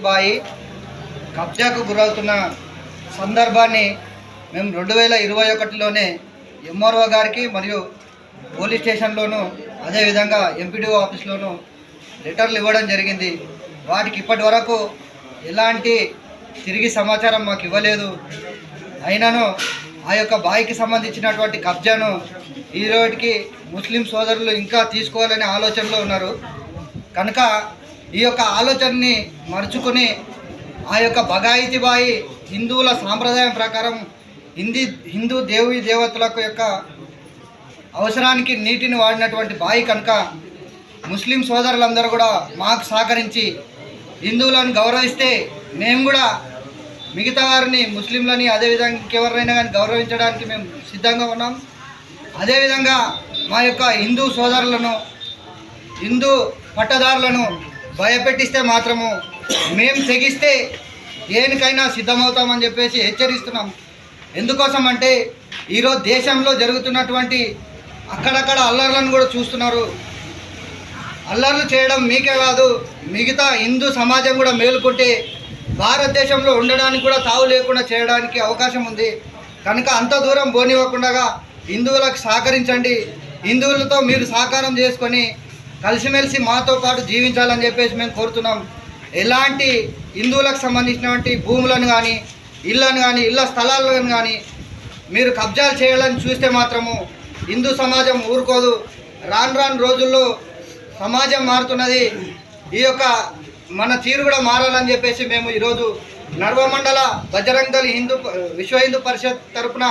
బాయి కబ్జాకు గురవుతున్న సందర్భాన్ని మేము రెండు వేల ఇరవై ఒకటిలోనే ఎంఆర్ఓ గారికి మరియు పోలీస్ స్టేషన్లోనూ అదేవిధంగా ఎంపీడీఓ ఆఫీస్లోనూ లెటర్లు ఇవ్వడం జరిగింది. వాటికి ఇప్పటి వరకు ఎలాంటి తిరిగి సమాచారం మాకు ఇవ్వలేదు. అయినను ఆ యొక్క బాయికి సంబంధించినటువంటి కబ్జాను ఈరోజుకి ముస్లిం సోదరులు ఇంకా తీసుకోవాలనే ఆలోచనలో ఉన్నారు. కనుక ఈ యొక్క ఆలోచనని మరుచుకొని ఆ యొక్క బగాయితీబాయి హిందువుల సాంప్రదాయం ప్రకారం హిందీ హిందూ దేవి దేవతలకు యొక్క అవసరానికి నీటిని వాడినటువంటి బాయి కనుక ముస్లిం సోదరులందరూ కూడా మాకు సహకరించి హిందువులను గౌరవిస్తే మేము కూడా మిగతా వారిని ముస్లింలని అదేవిధంగా ఇంకెవరినైనా కానీ గౌరవించడానికి మేము సిద్ధంగా ఉన్నాం. అదేవిధంగా మా యొక్క హిందూ సోదరులను హిందూ పట్టదారులను భయపెట్టిస్తే మాత్రము మేము తెగిస్తే దేనికైనా సిద్ధమవుతామని చెప్పేసి హెచ్చరిస్తున్నాం. ఎందుకోసం అంటే ఈరోజు దేశంలో జరుగుతున్నటువంటి అక్కడక్కడ అల్లర్లను కూడా చూస్తున్నారు. అల్లర్లు చేయడం మీకే కాదు మిగతా హిందూ సమాజం కూడా మేలుకుంటే భారతదేశంలో ఉండడానికి కూడా తావు లేకుండా చేయడానికి అవకాశం ఉంది. కనుక అంత దూరం పోనివ్వకుండా హిందువులకు సహకరించండి. హిందువులతో మీరు సహకారం చేసుకొని కలిసిమెలిసి మాతో పాటు జీవించాలని చెప్పేసి మేము కోరుతున్నాం. ఎలాంటి హిందువులకు సంబంధించినటువంటి భూములను కానీ ఇళ్ళను కానీ ఇళ్ళ స్థలాలను కానీ మీరు కబ్జాలు చేయాలని చూస్తే మాత్రము హిందూ సమాజం ఊరుకోదు. రాను రాను రోజుల్లో సమాజం మారుతున్నది. ఈ యొక్క మన తీరు కూడా మారాలని చెప్పేసి మేము ఈరోజు నర్వమండల బజరంగ్ దళ్ హిందూ విశ్వ హిందూ పరిషత్ తరఫున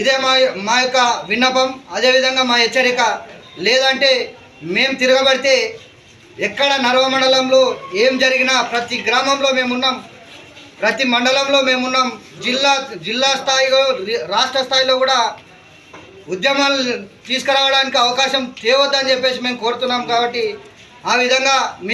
ఇదే మా మా యొక్క విన్నపం. అదేవిధంగా మా హెచ్చరిక లేదంటే మేము తిరగబడితే ఎక్కడ నర్వ మండలంలో ఏం జరిగినా ప్రతి గ్రామంలో మేమున్నాం. ప్రతి మండలంలో మేమున్నాం. జిల్లా జిల్లా స్థాయిలో రాష్ట్ర స్థాయిలో కూడా ఉద్యమాలు తీసుకురావడానికి అవకాశం తేవద్దని చెప్పేసి మేము కోరుతున్నాం కాబట్టి ఆ విధంగా